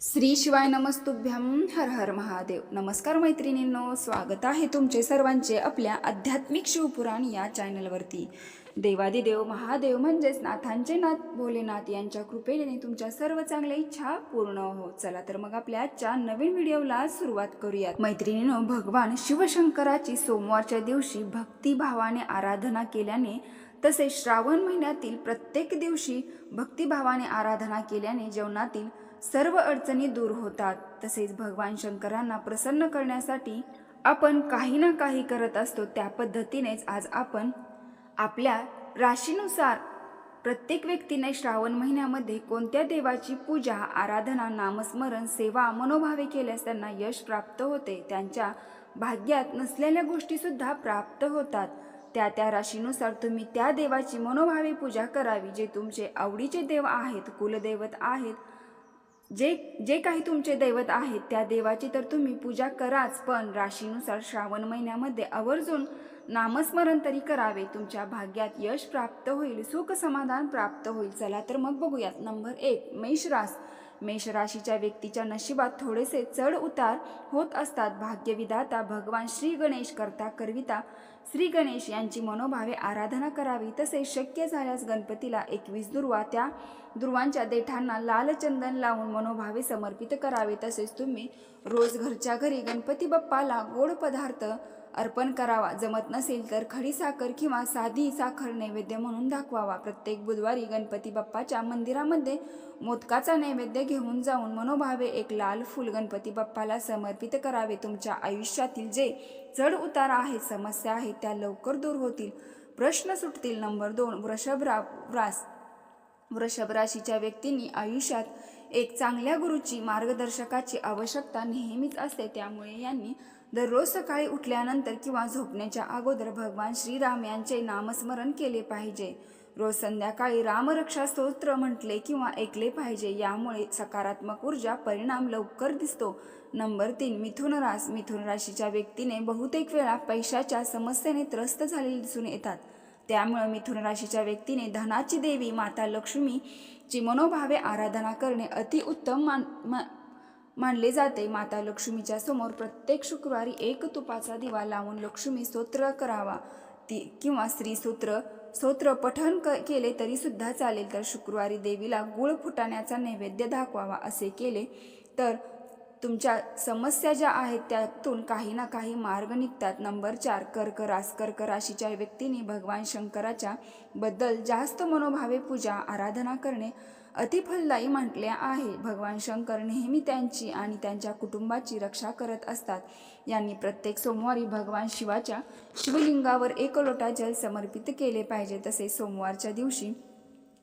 श्री शिवाय नमस्तुभ्यम हर हर महादेव. नमस्कार मैत्रिणींनो स्वागत आहे तुमचे सर्वांचे आपल्या आध्यात्मिक शिवपुराण या चॅनलवरती. देवादिदेव महादेव म्हणजेच नाथांचे नाथ भोलेनाथ यांच्या कृपेने तुमच्या सर्व चांगल्या इच्छा पूर्ण हो. चला तर मग आपल्या आजच्या नवीन व्हिडिओला सुरुवात करूयात. मैत्रिणीनो भगवान शिवशंकराची सोमवारच्या दिवशी भक्तिभावाने आराधना केल्याने तसेच श्रावण महिन्यातील प्रत्येक दिवशी भक्तिभावाने आराधना केल्याने जेवणातील सर्व अडचणी दूर होतात. तसेच भगवान शंकरांना प्रसन्न करण्यासाठी आपण काही ना काही करत असतो. त्या पद्धतीनेच आज आपण आपल्या राशीनुसार प्रत्येक व्यक्तीने श्रावण महिन्यामध्ये कोणत्या देवाची पूजा आराधना नामस्मरण सेवा मनोभावे केल्यास त्यांना यश प्राप्त होते? त्यांच्या भाग्यात नसलेल्या गोष्टीसुद्धा प्राप्त होतात. त्या त्या राशीनुसार तुम्ही त्या देवाची मनोभावे पूजा करावी जे तुमचे आवडीचे देव आहेत कुलदैवत आहेत जे जे काही तुमचे दैवत आहेत त्या देवाची तर तुम्ही पूजा कराच पण राशीनुसार श्रावण महिन्यामध्ये आवर्जून नामस्मरण तरी करावे. तुमच्या भाग्यात यश प्राप्त होईल सुख समाधान प्राप्त होईल. चला तर मग बघूयात. नंबर एक मेष रास मेष राशीच्या व्यक्तीच्या नशिबात थोडेसे चढ उतार होत असतात. भाग्यविधाता भगवान श्री गणेश करता करविता श्री गणेश यांची मनोभावे आराधना करावी. तसेच शक्य झाल्यास गणपतीला एकवीस दुर्वा त्या दुर्वांच्या देठांना लाल चंदन लावून मनोभावे समर्पित करावे. तसेच तुम्ही रोज घरच्या घरी गणपती बाप्पाला गोड पदार्थ अर्पण करावा. जमत नसेल तर खडी साखर किंवा साधी साखर नैवेद्य म्हणून दाखवावा. प्रत्येक बुधवारी गणपती बाप्पाच्या मंदिरामध्ये मोदकाचा नैवेद्य घेऊन जाऊन मनोभावे एक लाल फूल गणपती बाप्पाला समर्पित करावे. तुमच्या आयुष्यातील जे चढ उतार आहेत समस्या आहेत त्या लवकर दूर होतील. प्रश्न सुटतील. नंबर दोन वृषभ रास वृषभ राशीच्या व्यक्तींनी आयुष्यात एक चांगल्या गुरुची मार्गदर्शकाची आवश्यकता नेहमीच असते. त्यामुळे यांनी दररोज सकाळी उठल्यानंतर किंवा झोपण्याच्या अगोदर भगवान श्रीराम यांचे नामस्मरण केले पाहिजे. रोज संध्याकाळी रामरक्षा स्तोत्र म्हटले किंवा ऐकले पाहिजे यामुळे सकारात्मक ऊर्जा परिणाम लवकर दिसतो. नंबर तीन मिथुन रास. मिथुन राशीच्या व्यक्तीने बहुतेक वेळा पैशाच्या समस्येने त्रस्त झालेले दिसून येतात. त्यामुळे मिथुन राशीच्या व्यक्तीने धनाची देवी माता लक्ष्मीची मनोभावे आराधना करणे अतिउत्तम मान मा मानले जाते. माता लक्ष्मीच्या समोर प्रत्येक शुक्रवारी एक तुपाचा दिवा लावून लक्ष्मी स्तोत्र करावा. ती किंवा स्त्रीसूत्र स्तोत्र पठण क केले तरी सुद्धा चालेल. तर शुक्रवारी देवीला गुळ फुटाण्याचा नैवेद्य दाखवावा असे केले तर तुमच्या समस्या ज्या आहेत त्यातून काही ना काही मार्ग निघतात. नंबर चार कर्क रास कर्क राशीच्या व्यक्तीने भगवान शंकराच्या बद्दल जास्त मनोभावे पूजा आराधना करणे अतिफलदायी म्हटले आहे. भगवान शंकर नेहमी त्यांची आणि त्यांच्या कुटुंबाची रक्षा करत असतात. यांनी प्रत्येक सोमवारी भगवान शिवाच्या शिवलिंगावर एक लोटा जल समर्पित केले पाहिजे. तसे सोमवारच्या दिवशी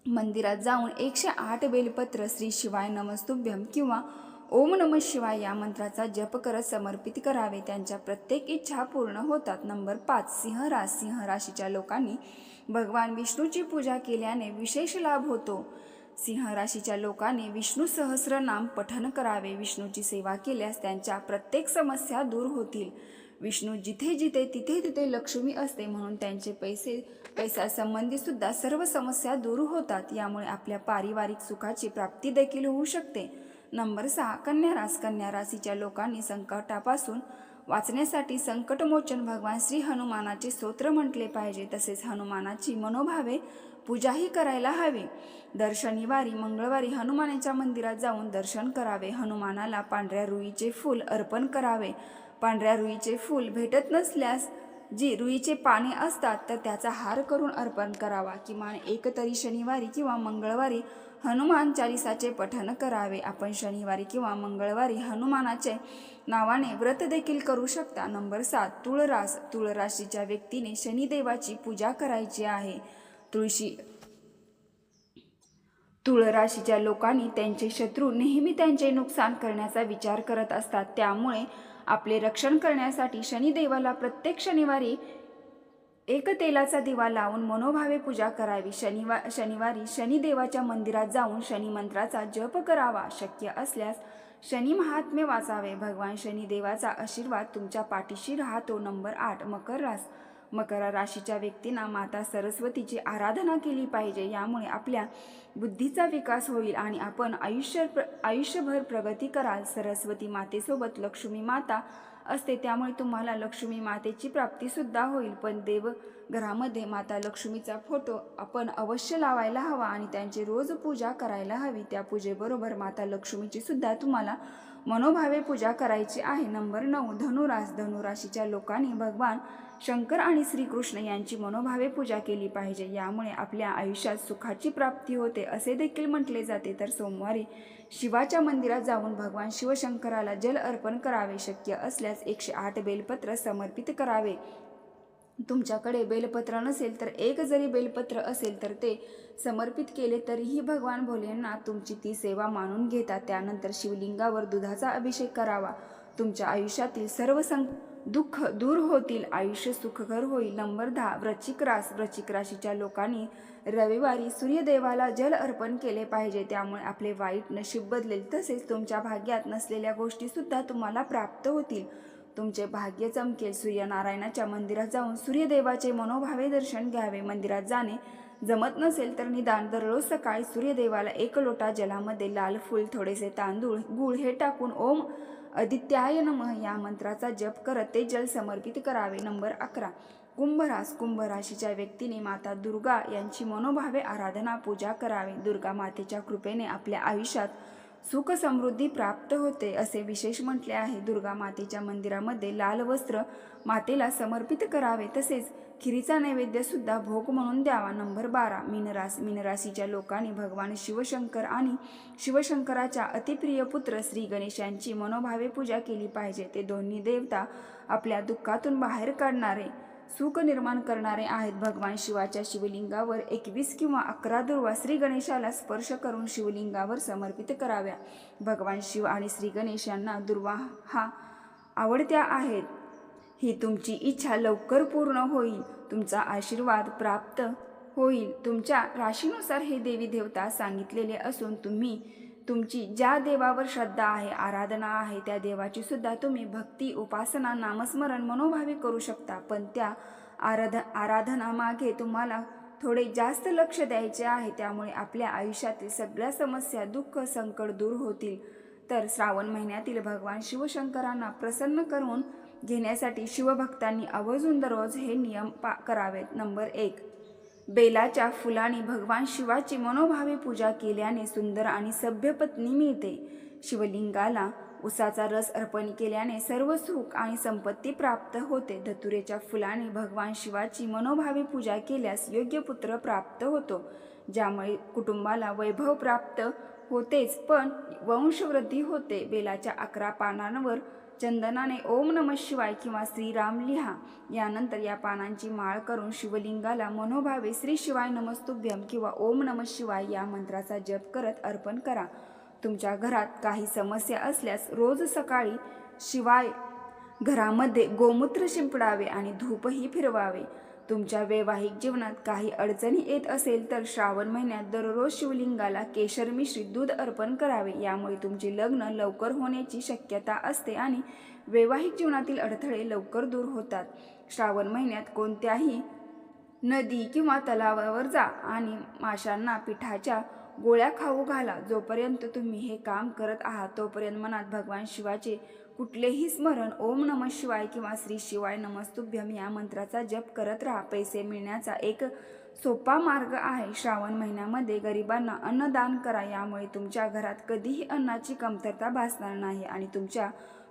मंदिरात जाऊन एकशे आठ बेलपत्र श्री शिवाय नमस्तुभ्यम किंवा ओम नम शिवाय या मंत्राचा जप करत समर्पित करावे. त्यांच्या प्रत्येक इच्छा पूर्ण होतात. नंबर पाच सिंहरास सिंह राशीच्या लोकांनी भगवान विष्णूची पूजा केल्याने विशेष लाभ होतो. सिंह राशीच्या लोकांनी विष्णू सहस्रनाम पठन करावे. विष्णूची सेवा केल्यास त्यांच्या प्रत्येक समस्या दूर होतील. विष्णू जिथे जिथे तिथे तिथे लक्ष्मी असते म्हणून त्यांचे पैसे पैसा संबंधी सुद्धा सर्व समस्या दूर होतात. यामुळे आपल्या पारिवारिक सुखाची प्राप्ती देखील होऊ शकते. नंबर सहा कन्या रास. कन्या राशीच्या लोकांनी संकटापासून वाचण्यासाठी संकटमोचन भगवान श्री हनुमानाचे स्तोत्र म्हटले पाहिजे तसेच हनुमानाची मनोभावे पूजाही करायला हवी. दर शनिवारी मंगळवारी हनुमानाच्या मंदिरात जाऊन दर्शन करावे. हनुमानाला पांढऱ्या रुईचे फूल अर्पण करावे. पांढऱ्या रुईचे फूल भेटत नसल्यास जी रुईचे पाने असतात तर त्याचा हार करून अर्पण करावा. किमान एक तरी शनिवारी किंवा मंगळवारी हनुमान चालिसाचे पठण करावे. आपण शनिवारी किंवा मंगळवारी हनुमानाचे नावाने व्रत देखील करू शकता. नंबर सात तुळरास. तुळराशीच्या व्यक्तीने शनिदेवाची पूजा करायची आहे. तुळशी तुळराशीच्या लोकांनी त्यांचे शत्रू नेहमी त्यांचे नुकसान करण्याचा विचार करत असतात. त्यामुळे आपले रक्षण करण्यासाठी शनिदेवाला प्रत्येक शनिवारी एक तेलाचा दिवा लावून मनोभावे पूजा करावी. शनिवा शनिवारी शनिदेवाच्या मंदिरात जाऊन शनिमंत्राचा जप करावा शक्य असल्यास शनी महात्म्य वाचावे. भगवान शनिदेवाचा आशीर्वाद तुमच्या पाठीशी राहतो नंबर आठ. मकर रास. मकर राशीच्या व्यक्तींना माता सरस्वतीची आराधना केली पाहिजे. यामुळे आपल्या बुद्धीचा विकास होईल आणि आपण आयुष्य प्र आयुष्यभर प्रगती कराल. सरस्वती मातेसोबत लक्ष्मी माता असते त्यामुळे तुम्हाला लक्ष्मी मातेची प्राप्तीसुद्धा होईल. पण देव घरामध्ये माता लक्ष्मीचा फोटो आपण अवश्य लावायला हवा आणि त्यांची रोज पूजा करायला हवी. त्या पूजेबरोबर माता लक्ष्मीची सुद्धा तुम्हाला मनोभावे पूजा करायची आहे. नंबर नऊ धनुरास. धनुराशीच्या लोकांनी भगवान शंकर आणि श्रीकृष्ण यांची मनोभावे पूजा केली पाहिजे. यामुळे आपल्या आयुष्यात सुखाची प्राप्ती होते असे देखील म्हटले जाते. तर सोमवारी शिवाच्या मंदिरात जाऊन भगवान शिवशंकराला जल अर्पण करावे. शक्य असल्यास एकशे आठ बेलपत्र समर्पित करावे. तुमच्याकडे बेलपत्र नसेल तर एक जरी बेलपत्र असेल तर ते समर्पित केले तरीही भगवान भोलेनाथ तुमची ती सेवा मानून घेतात. त्यानंतर शिवलिंगावर दुधाचा अभिषेक करावा. तुमच्या आयुष्यातील सर्व सं दुःख दूर होतील आयुष्य सुखकर होईल. नंबर दहा वृश्चिक रास वृश्चिक राशीच्या लोकांनी रविवारी सूर्यदेवाला जल अर्पण केले पाहिजे. त्यामुळे आपले वाईट नशीब बदलेल. तसेच तुमच्या भाग्यात नसलेल्या गोष्टीसुद्धा तुम्हाला प्राप्त होतील. तुमचे भाग्य चमकेल. सूर्यनारायणाच्या मंदिरात जाऊन सूर्यदेवाचे मनोभावे दर्शन घ्यावे. मंदिरात जाणे जमत नसेल तर निदान दररोज सकाळी सूर्यदेवाला एक लोटा जलामध्ये लाल फूल थोडेसे तांदूळ गुळ हे टाकून ओम आदित्याय नम या मंत्राचा जप करत ते जल समर्पित करावे. नंबर अकरा. कुंभरास कुंभ राशीच्या व्यक्तीने माता दुर्गा यांची मनोभावे आराधना पूजा करावी. दुर्गा मातेच्या कृपेने आपल्या आयुष्यात सुख समृद्धी प्राप्त होते असे विशेष म्हटले आहे. दुर्गा मातेच्या मंदिरामध्ये लाल वस्त्र मातेला समर्पित करावे तसेच खिरीचा नैवेद्य सुद्धा भोग म्हणून द्यावा. नंबर बारा. मीनरास मीनराशीच्या लोकांनी भगवान शिवशंकर आणि शिवशंकराच्या अतिप्रिय पुत्र श्री गणेश यांची मनोभावे पूजा केली पाहिजे. ते दोन्ही देवता आपल्या दुःखातून बाहेर काढणारे सुख निर्माण करणारे आहेत. भगवान शिवाच्या शिवलिंगावर एकवीस किंवा अकरा दुर्वा श्री गणेशाला स्पर्श करून शिवलिंगावर समर्पित कराव्या. भगवान शिव आणि श्री गणेश यांना दुर्वा हा आवडत्या आहेत. ही तुमची इच्छा लवकर पूर्ण होईल. तुमचा आशीर्वाद प्राप्त होईल. तुमच्या राशीनुसार हे देवी देवता सांगितलेले असून तुम्ही तुमची ज्या देवावर श्रद्धा आहे आराधना आहे त्या देवाची सुद्धा तुम्ही भक्ती उपासना नामस्मरण मनोभावी करू शकता. पण त्या आराध आराधनामागे तुम्हाला थोडे जास्त लक्ष द्यायचे आहे. त्यामुळे आपल्या आयुष्यातील सगळ्या समस्या दुःख संकट दूर होतील. तर श्रावण महिन्यातील भगवान शिवशंकरांना प्रसन्न करून घेण्यासाठी शिवभक्तांनी आवर्जून दररोज हे नियम पा करावेत. नंबर एक बेलाच्या फुलांनी भगवान शिवाची मनोभावे पूजा केल्याने सुंदर आणि सभ्य पत्नी मिळते. शिवलिंगाला उसाचा रस अर्पण केल्याने सर्व सुख आणि संपत्ती प्राप्त होते. धतुरेच्या फुलाने भगवान शिवाची मनोभावे पूजा केल्यास योग्य पुत्र प्राप्त होतो ज्यामुळे कुटुंबाला वैभव प्राप्त होतेच पण वंशवृद्धी होते. बेलाच्या अकरा पानांवर चंदनाने ओम नम शिवाय किंवा श्रीराम लिहा. यानंतर या पानांची माळ करून शिवलिंगाला मनोभावे श्री शिवाय नमस्तुभ्यम किंवा ओम नम शिवाय या मंत्राचा जप करत अर्पण करा. तुमच्या घरात काही समस्या असल्यास रोज सकाळी शिवाय घरामध्ये गोमूत्र शिंपडावे आणि धूपही फिरवावे. तुमच्या वैवाहिक जीवनात काही अडचणी येत असेल तर श्रावण महिन्यात दररोज शिवलिंगाला केशर मिश्रित दूध अर्पण करावे. यामुळे तुमचे लग्न लवकर होण्याची शक्यता असते आणि वैवाहिक जीवनातील अडथळे लवकर दूर होतात. श्रावण महिन्यात कोणत्याही नदी किंवा तलावावर जा आणि माशांना पिठाच्या गोळ्या खाऊ घाला. जोपर्यंत तुम्ही हे काम करत आहात तोपर्यंत मनात भगवान शिवाचे कुठलेही स्मरण ओम नम शिवाय किंवा श्री शिवाय नमस्तुभ्यम या मंत्राचा जप करत राहा. पैसे मिळण्याचा एक सोपा मार्ग आहे. श्रावण महिन्यामध्ये गरिबांना अन्नदान करा. यामुळे तुमच्या घरात कधीही अन्नाची कमतरता भासणार नाही आणि तुमच्या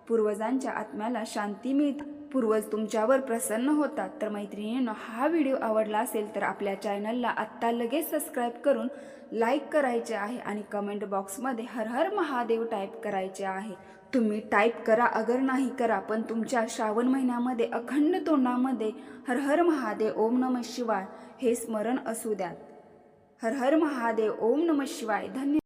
पूर्वजांच्या आत्म्याला शांती मिळते. पूर्वज तुमच्यावर प्रसन्न होतात. तर मैत्रिणींनो हा व्हिडिओ आवडला असेल तर आपल्या चॅनलला आत्ता लगेच सबस्क्राईब करून लाईक करायचे आहे आणि कमेंट बॉक्समध्ये हर हर महादेव टाईप करायचे आहे. तुम्ही टाईप करा अगर नाही करा पण तुमच्या श्रावण महिन्यामध्ये अखंड तोंडामध्ये हर हर महादेव ओम नम शिवाय हे स्मरण असू द्यात. हर हर महादेव ओम नम शिवाय. धन्य